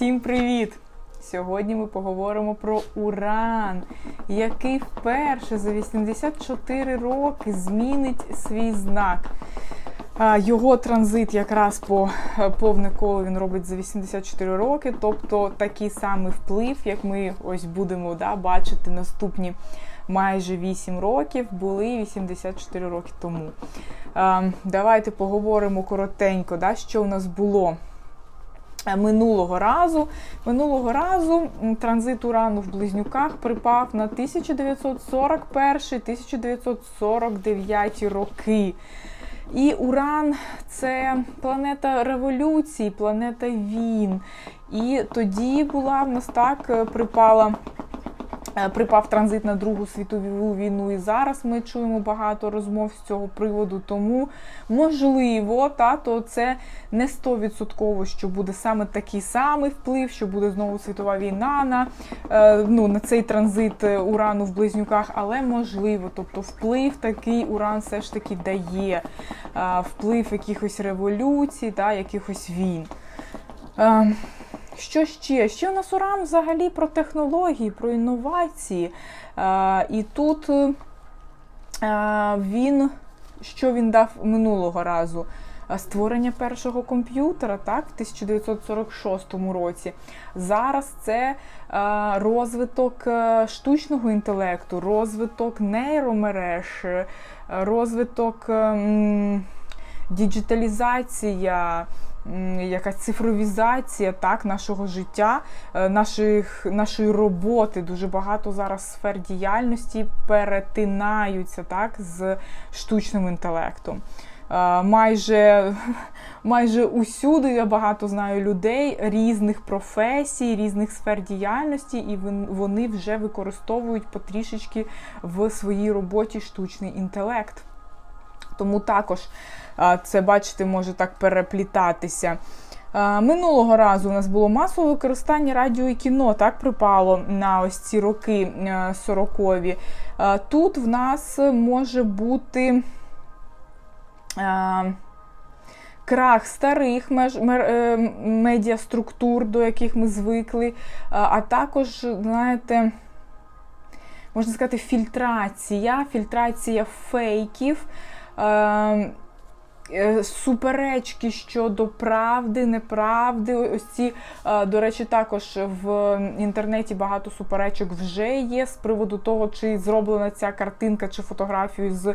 Всім привіт! Сьогодні ми поговоримо про Уран, який вперше за 84 роки змінить свій знак. Його транзит якраз по е, повне коло він робить за 84 роки, тобто такий самий вплив, як ми ось будемо да, бачити наступні майже 8 років, були 84 роки тому. Давайте поговоримо коротенько, да, що у нас було. Е, Минулого разу минулого разу транзит урану в близнюках припав на 1941-1949 роки. І Уран це планета революції, планета війн. І тоді була в нас так е, припала. Е, Припав транзит на Другу світову війну, і зараз ми чуємо багато розмов з цього приводу. Тому можливо, та то це не 100%, що буде саме такий самий вплив, що буде знову світова війна на, е, ну, на цей транзит е, урану в близнюках, але можливо, тобто вплив такий уран все ж таки дає, вплив якихось революцій, та, якихось війн. Що ще? Ще нас уран взагалі про технології, про інновації. І тут е, він, що він дав минулого разу? Створення першого комп'ютера так, в 1946 році. Зараз це розвиток е, штучного інтелекту, розвиток нейромереж, е, розвиток е, м, діджиталізація, якась цифровізація так, нашого життя, е, наших, нашої роботи. Дуже багато зараз сфер діяльності перетинаються так, з штучним інтелектом. Е, Майже, майже усюди я багато знаю людей різних професій, різних сфер діяльності, і вони вже використовують потрішечки в своїй роботі штучний інтелект. Тому також це, бачите, може так переплітатися. Минулого разу у нас було масове використання радіо і кіно, так припало на ось ці роки е, 40-ві. Тут в нас може бути крах старих меж, е, медіаструктур, до яких ми звикли, а також, знаєте, можна сказати, фільтрація, фільтрація фейків. Е, е, Суперечки щодо правди, неправди. Ось ці, е, до речі, також в інтернеті багато суперечок вже є з приводу того, чи зроблена ця картинка чи фотографію з,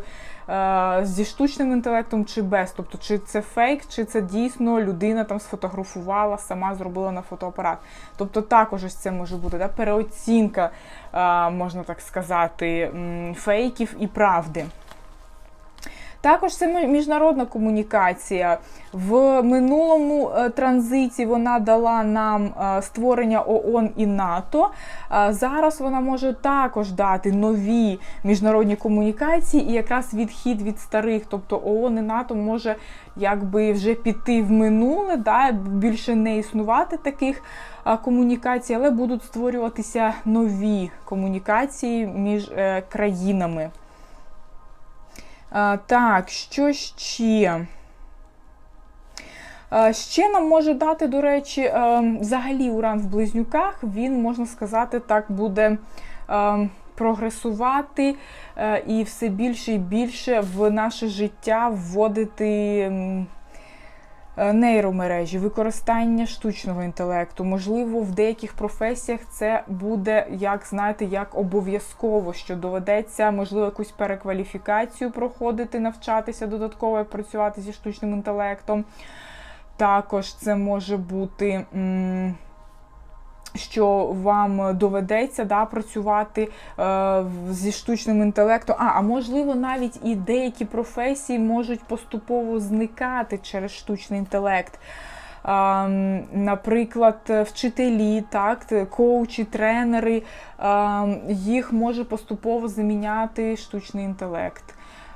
е, зі штучним інтелектом, чи без. Тобто, чи це фейк, чи це дійсно людина там сфотографувала, сама зробила на фотоапарат. Тобто, також ось це може бути да, переоцінка, можна так сказати, фейків і правди. Також це міжнародна комунікація. В минулому е, транзиті вона дала нам е, створення ООН і НАТО. Е, Зараз вона може також дати нові міжнародні комунікації і якраз відхід від старих, тобто ООН і НАТО може якби вже піти в минуле, да, більше не існувати таких комунікацій, але будуть створюватися нові комунікації між країнами. А, так, що ще? Ще нам може дати, до речі, взагалі уран в близнюках, він, можна сказати, так буде прогресувати і все більше і більше в наше життя вводити. Е, Нейромережі, використання штучного інтелекту. Можливо, в деяких професіях це буде, як знаєте, як обов'язково, що доведеться, можливо, якусь перекваліфікацію проходити, навчатися додатково і працювати зі штучним інтелектом. Також це може бути. м, що вам доведеться да, працювати е, зі штучним інтелектом. А, а можливо, навіть і деякі професії можуть поступово зникати через штучний інтелект. А, наприклад, вчителі, так, коучі, тренери, а, їх може поступово заміняти штучний інтелект.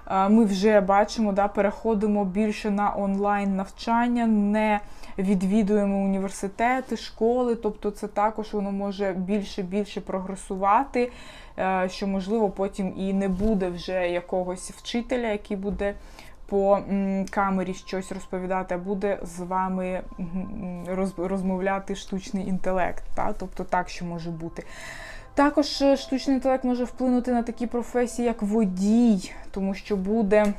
Ми вже бачимо, да, переходимо більше на онлайн навчання, не відвідуємо університети, школи, тобто це також воно може більше більше прогресувати, е, що можливо потім і не буде вже якогось вчителя, який буде по камері щось розповідати, а буде з вами розмовляти штучний інтелект. Та? Тобто так, що може бути. Також е, штучний інтелект може вплинути на такі професії, як водій, тому що буде.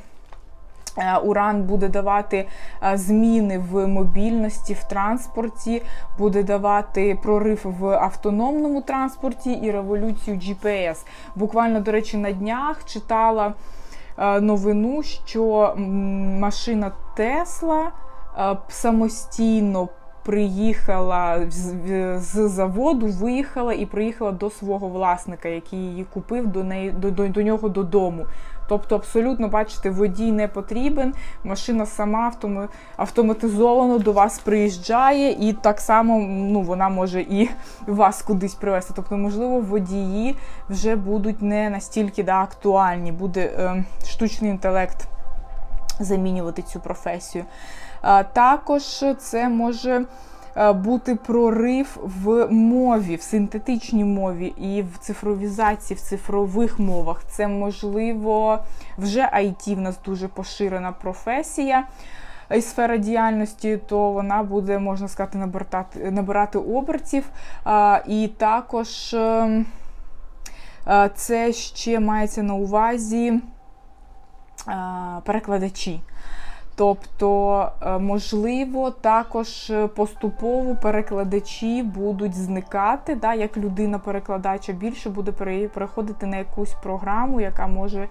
е, Уран буде давати е, зміни в мобільності, в транспорті, буде давати прорив в автономному транспорті і революцію GPS. Буквально, до речі, на днях читала новину, що машина Тесла самостійно приїхала з, заводу, виїхала і приїхала до свого власника, який її купив до неї до, до, до нього додому. Тобто, абсолютно, бачите, водій не потрібен, машина сама автоматизовано до вас приїжджає, і так само ну, вона може і вас кудись привезти. Тобто, можливо, водії вже будуть не настільки да, актуальні, буде е, штучний інтелект замінювати цю професію. Також це може бути прорив в мові, в синтетичній мові і в цифровізації, в цифрових мовах. Це можливо вже IT в нас дуже поширена професія. І сфера діяльності, то вона буде, можна сказати, набирати, набирати обертів. А, і також ем, е, це ще мається на увазі перекладачі. Тобто, е, можливо, також е, поступово перекладачі будуть зникати, да, як людина-перекладача більше буде переходити на якусь програму, яка може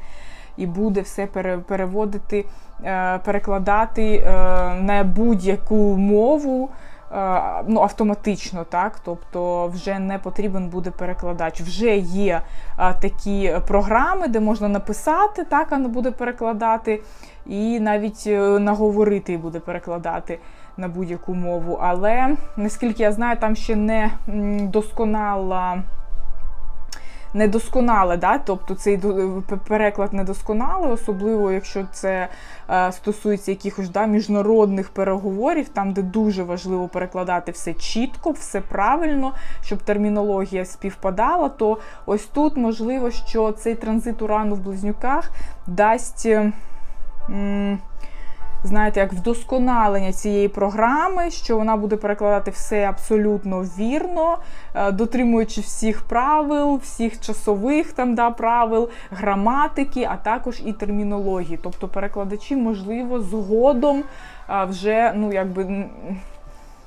і буде все переводити, е, перекладати е, на будь-яку мову. Е, Ну, автоматично, так, тобто вже не потрібен буде перекладач. Вже є а, такі програми, де можна написати, так, а не буде перекладати, і навіть е, наговорити буде перекладати на будь-яку мову. Але наскільки я знаю, там ще не досконала. Недосконале, да? тобто цей переклад недосконалий, особливо якщо це е, стосується якихось да, міжнародних переговорів, там, де дуже важливо перекладати все чітко, все правильно, щоб термінологія співпадала, то ось тут можливо, що цей транзит урану в близнюках дасть. м, знаєте, як вдосконалення цієї програми, що вона буде перекладати все абсолютно вірно, е, дотримуючи всіх правил, всіх часових там да, правил, граматики, а також і термінології. Тобто перекладачі, можливо, згодом е, вже ну, якби,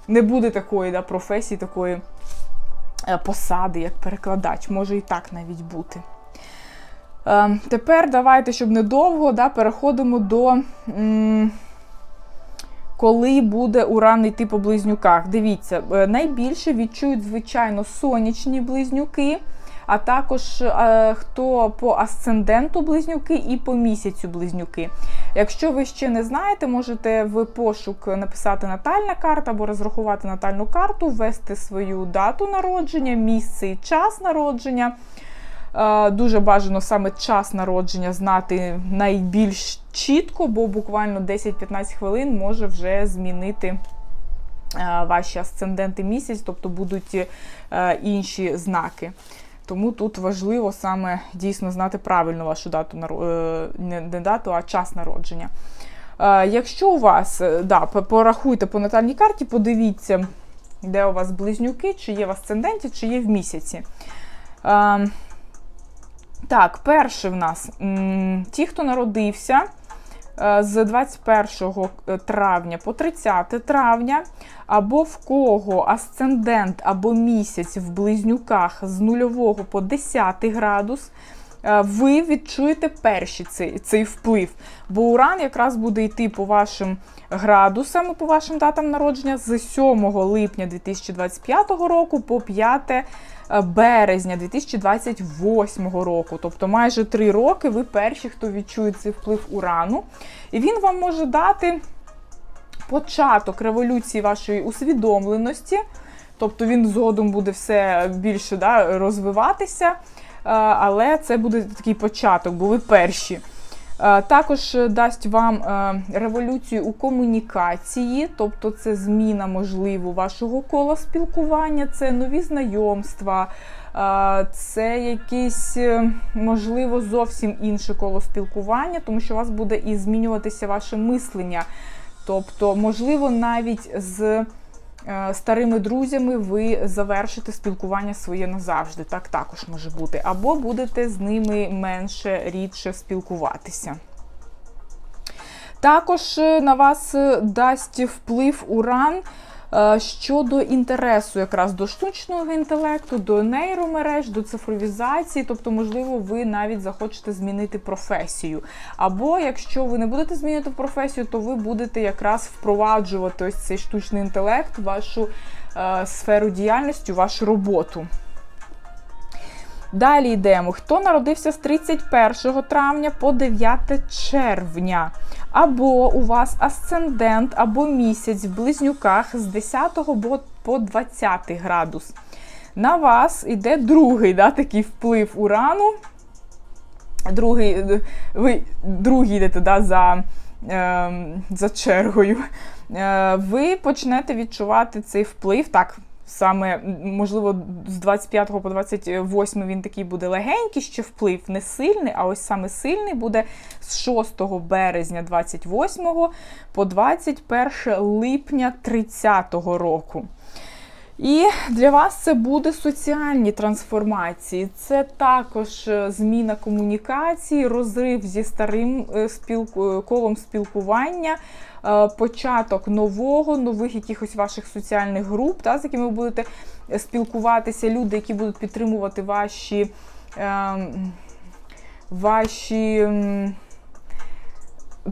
не буде такої да, професії, такої е, посади, як перекладач. Може і так навіть бути. Е, Тепер давайте, щоб недовго, да, переходимо до м, коли буде уран йти по близнюках. Дивіться, е, найбільше відчують, звичайно, сонячні близнюки, а також е, хто по асценденту близнюки і по місяцю близнюки. Якщо ви ще не знаєте, можете в пошук написати натальна карта або розрахувати натальну карту, ввести свою дату народження, місце і час народження. Е, Дуже бажано саме час народження знати найбільш чітко, бо буквально 10-15 хвилин може вже змінити е, ваші асценденти місяць, тобто будуть е, інші знаки. Тому тут важливо саме дійсно знати правильно вашу дату не дату, а час народження. Якщо у вас, да, порахуйте по натальній карті, подивіться, де у вас близнюки, чи є в асценденті, чи є в місяці. Е, так, перший в нас ті, хто народився е, з 21 травня по 30 травня, або в кого асцендент або місяць в близнюках з 0 по 10 градус. Е, Ви відчуєте перший цей, цей вплив. Бо уран якраз буде йти по вашим градусам, по вашим датам народження з 7 липня 2025 року по 5 е, березня 2028 року. Тобто майже 3 роки ви перші, хто відчує цей вплив урану. І він вам може дати початок революції вашої усвідомленості. Тобто він згодом буде все більше да, розвиватися, але це буде такий початок, бо ви перші. Е, Також е, дасть вам е, революцію у комунікації, тобто це зміна, можливо, вашого кола спілкування, це нові знайомства, е, це якесь, е, можливо, зовсім інше коло спілкування, тому що у вас буде і змінюватися ваше мислення. Тобто, можливо, навіть з е, старими друзями ви завершите спілкування своє назавжди. Так також може бути. Або будете з ними менше рідше спілкуватися. Також е, на вас е, дасть вплив уран е, щодо інтересу якраз до штучного інтелекту, до нейромереж, до цифровізації. Тобто, можливо, ви навіть захочете змінити професію. Або якщо ви не будете змінювати професію, то ви будете якраз впроваджувати ось цей штучний інтелект, вашу е, сферу діяльності, вашу роботу. Далі йдемо. Хто народився з 31 травня по 9 червня? Або у вас асцендент, або місяць в близнюках з 10 по 20 градус. На вас йде другий да, такий вплив урану. Другий, ви другий йдете да, за, е, за чергою. Е, ви почнете відчувати цей вплив. Так, саме, можливо, з 25 по 28 він такий буде легенький, ще вплив не сильний, а ось саме сильний буде з 6 березня 28 по 21 липня 30 року. І для вас це буде соціальні трансформації. Це також е, зміна комунікації, розрив зі старим е, спілку- е, колом спілкування, початок нового, нових якихось ваших соціальних груп, та, з якими ви будете спілкуватися, люди, які будуть підтримувати ваші, ем, ваші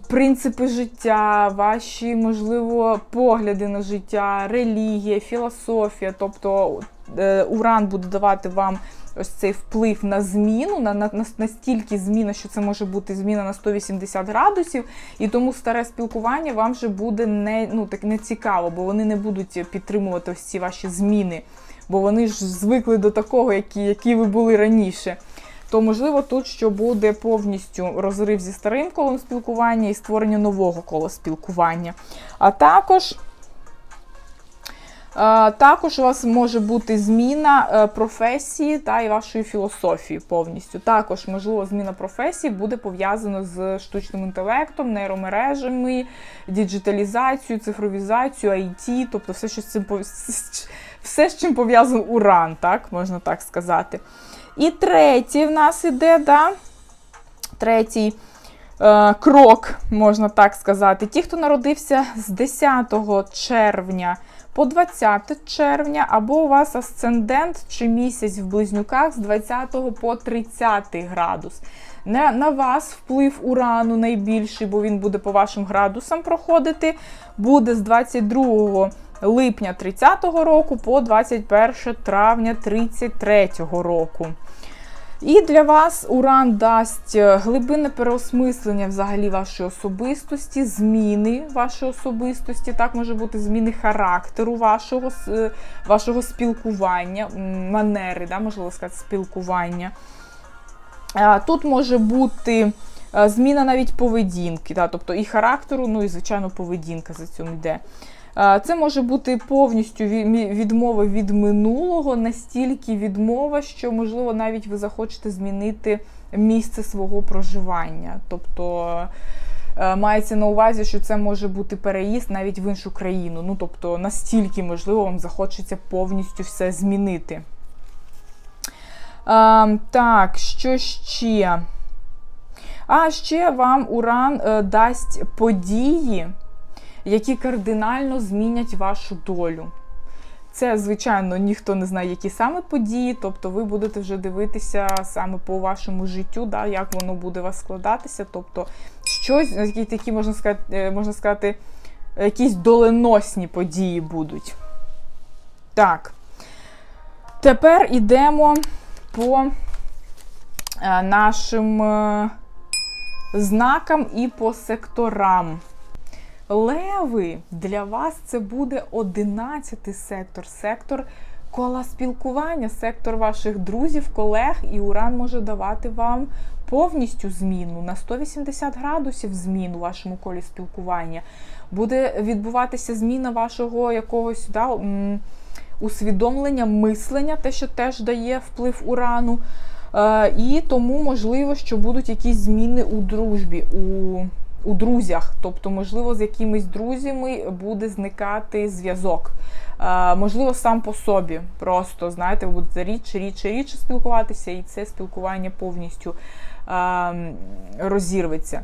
принципи життя, ваші, можливо, погляди на життя, релігія, філософія. Тобто е, Уран буде давати вам ось цей вплив на зміну, на, на, на настільки зміна, що це може бути зміна на 180 градусів, і тому старе спілкування вам вже буде не, ну, так, не цікаво, бо вони не будуть підтримувати ось ці ваші зміни, бо вони ж звикли до такого, які, які ви були раніше то можливо тут що буде повністю розрив зі старим колом спілкування і створення нового кола спілкування. А також. Також у вас може бути зміна е, професії та і вашої філософії повністю. Також, можливо, зміна професії буде пов'язана з штучним інтелектом, нейромережами, діджиталізацією, цифровізацією, IT, тобто все, що з цим все, з чим пов'язаний уран, так можна так сказати. І третій в нас іде, да? третій е, крок, можна так сказати. Ті, хто народився з 10 червня по 20 червня, або у вас асцендент чи місяць в близнюках з 20 по 30 градус. На, на вас вплив урану найбільший, бо він буде по вашим градусам проходити, буде з 22 липня 30-го року по 21 травня 33-го року. І для вас уран дасть е, глибинне переосмислення взагалі вашої особистості, зміни вашої особистості. Так може бути зміни характеру вашого, е, вашого спілкування, манери, да, можливо сказати, спілкування. Тут може бути е, зміна навіть поведінки, да, тобто і характеру, ну і, звичайно, поведінка за цим йде. Це може бути повністю ві- відмова від минулого, настільки відмова, що, можливо, навіть ви захочете змінити місце свого проживання. Тобто е, мається на увазі, що це може бути переїзд навіть в іншу країну. Ну, тобто, настільки, можливо, вам захочеться повністю все змінити. Так, що ще? А ще вам Уран е, дасть події, які кардинально змінять вашу долю. Це, звичайно, ніхто не знає, які саме події, тобто ви будете вже дивитися саме по вашому життю, да, як воно буде у вас складатися. Тобто, щось, які такі, можна сказати, е, можна сказати, якісь доленосні події будуть. Так. Тепер йдемо по е, нашим е, знакам і по секторам. Леви, для вас це буде 11 сектор, сектор кола спілкування, сектор ваших друзів, колег, і Уран може давати вам повністю зміну на 180 градусів змін у вашому колі спілкування. Буде відбуватися зміна вашого якогось да, усвідомлення, мислення, те, що теж дає вплив урану. Е, і тому можливо, що будуть якісь зміни у дружбі, у, у друзях. Тобто, можливо, з якимись друзями буде зникати зв'язок. Можливо, сам по собі. Просто знаєте, ви будете рідше, рідше, рідше спілкуватися, і це спілкування повністю розірветься.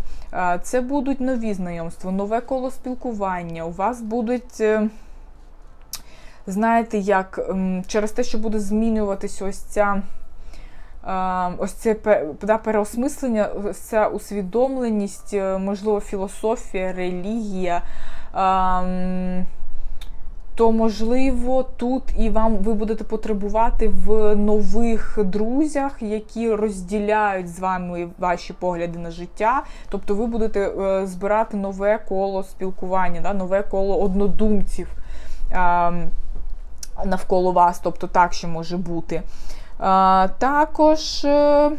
Це будуть нові знайомства, нове коло спілкування. У вас будуть. е, Знаєте, як через те, що буде змінюватися ось ця ось це да, переосмислення, ось ця усвідомленість, е, можливо, філософія, релігія. то можливо тут і вам ви будете потребувати в нових друзях, які розділяють з вами ваші погляди на життя. Тобто ви будете е, збирати нове коло спілкування, да, нове коло однодумців навколо вас. Тобто так ще може бути. Також. Е,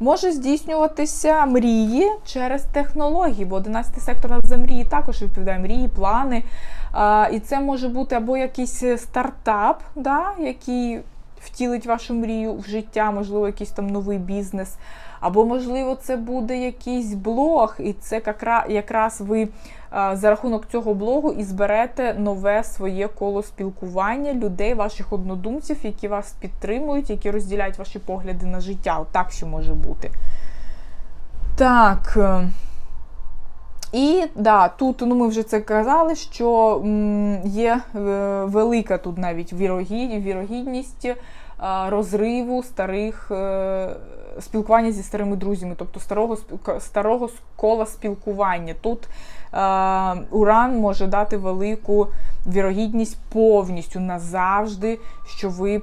Може здійснюватися мрії через технології, бо 11 сектор за мрії також відповідає мрії, плани. І це може бути або якийсь стартап, да, який втілить вашу мрію в життя, можливо, якийсь там новий бізнес. Або, можливо, це буде якийсь блог, і це якраз ви за рахунок цього блогу і зберете нове своє коло спілкування людей, ваших однодумців, які вас підтримують, які розділяють ваші погляди на життя. От так ще може бути. Так. І да, тут ну, ми вже це казали, що є е, велика тут навіть вірогід, вірогідність е, розриву старих е, спілкування зі старими друзями, тобто старого старого кола спілкування. Тут Уран може дати велику вірогідність повністю назавжди, що ви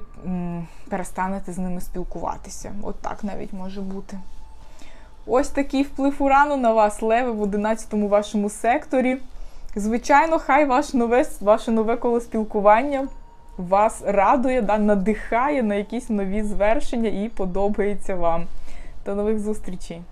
перестанете з ними спілкуватися. От так навіть може бути. Ось такий вплив урану на вас, леви, в 11-му вашому секторі. Звичайно, хай ваш нове, ваше нове коло спілкування вас радує, да, надихає на якісь нові звершення і подобається вам. До нових зустрічей!